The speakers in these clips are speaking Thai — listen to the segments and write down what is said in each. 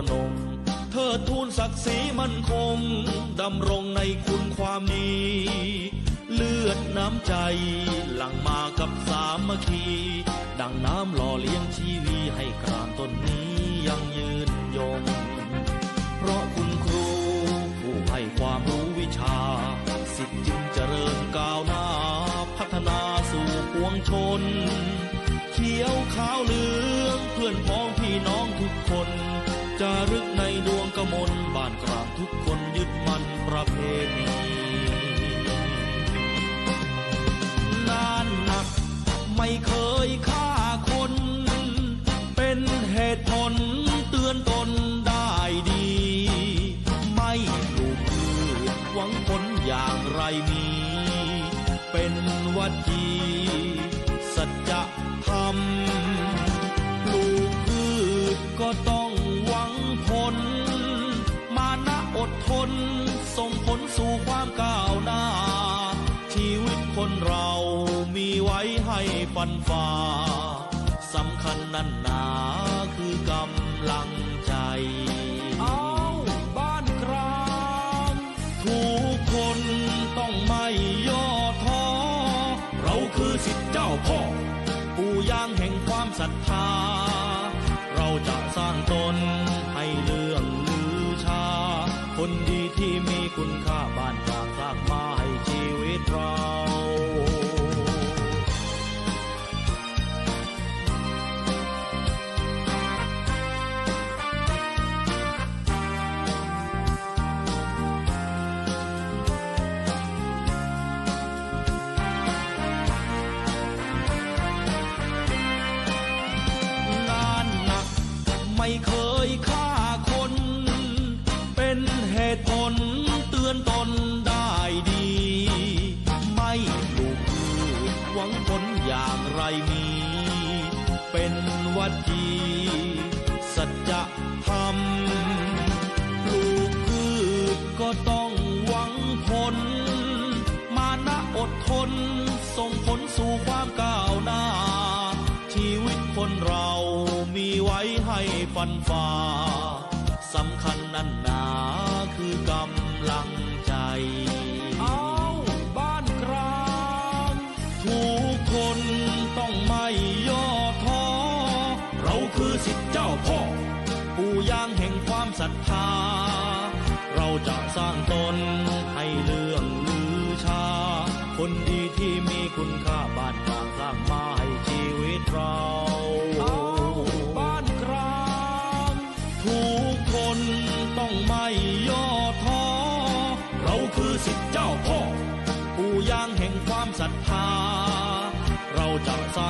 คนที่ทรนงเธอทูลศักดิ์ศรีมั่นคง ดำรงในคุณความดี เลือดน้ำใจ หลั่งมากับสามัคคี ดังน้ำหล่อเลี้ยงชีวีให้กรานต้นนี้ยังยืนยง เพราะคุณครูผู้ให้ความรู้วิชา สิทธิ์จึงเจริญก้าวหน้า พัฒนาสู่ปวงชน เขียวขาวเหลืองเพื่อนพ้องพี่น้องทุกคน จารึกในดวงกมลบ้านกลางทุกคนยึดมั่นประเพณีงานหนักไม่เคยค่า คนเรามีไว้ให้ฟันฝ่าสำคัญนั่นหนาคือกำลังใจ เอาบ้านกลางทุกคนต้องไม่ย่อท้อ เราคือสิทธิเจ้าพ่อ ปู่ย่างแห่งความศรัทธา เราจะสร้างตนให้เรื่องลือชา คนดีที่มีคุณค่าบ้าน วังผลอย่างไรมี เป็นวัดจีสัจธรรมปลูกพืชก็ต้องหวังผล มานะอดทน ส่งผลสู่ความก้าวหน้า ชีวิตคนเรามีไว้ให้ฟันฝ่าสำคัญนั่นหนาคือกำลังใจ ควาเราจะสร้างตนให้เรื่องลือชา คนดีที่มีคุณค่าบ้านกลางสร้างมาให้ชีวิตเราบ้านกลางทุกคนต้องไม่ย่อท้อเราคือสิทธิเจ้าพ่อปู่ย่างแห่งความศรัทธา เราจะสร้าง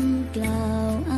ำกล่าว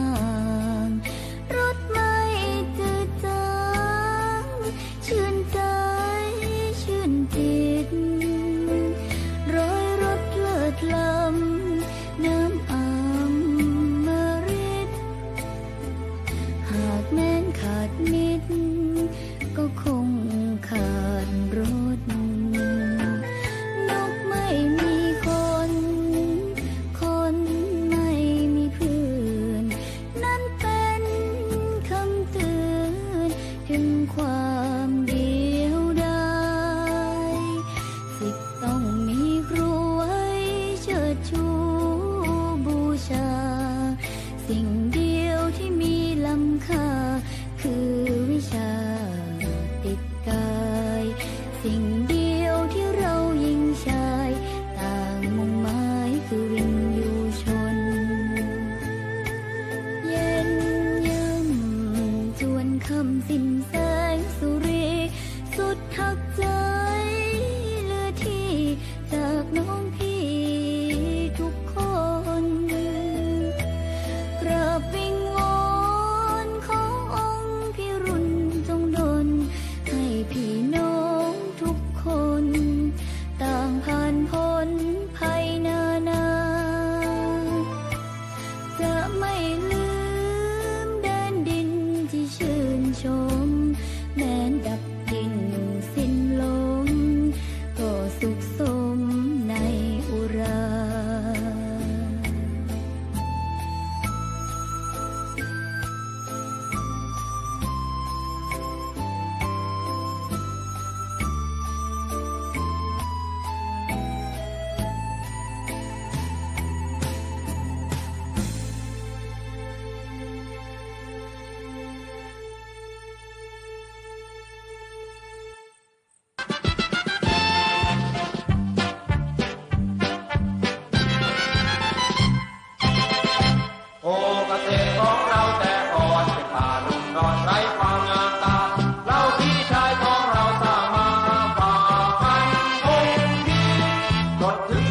ม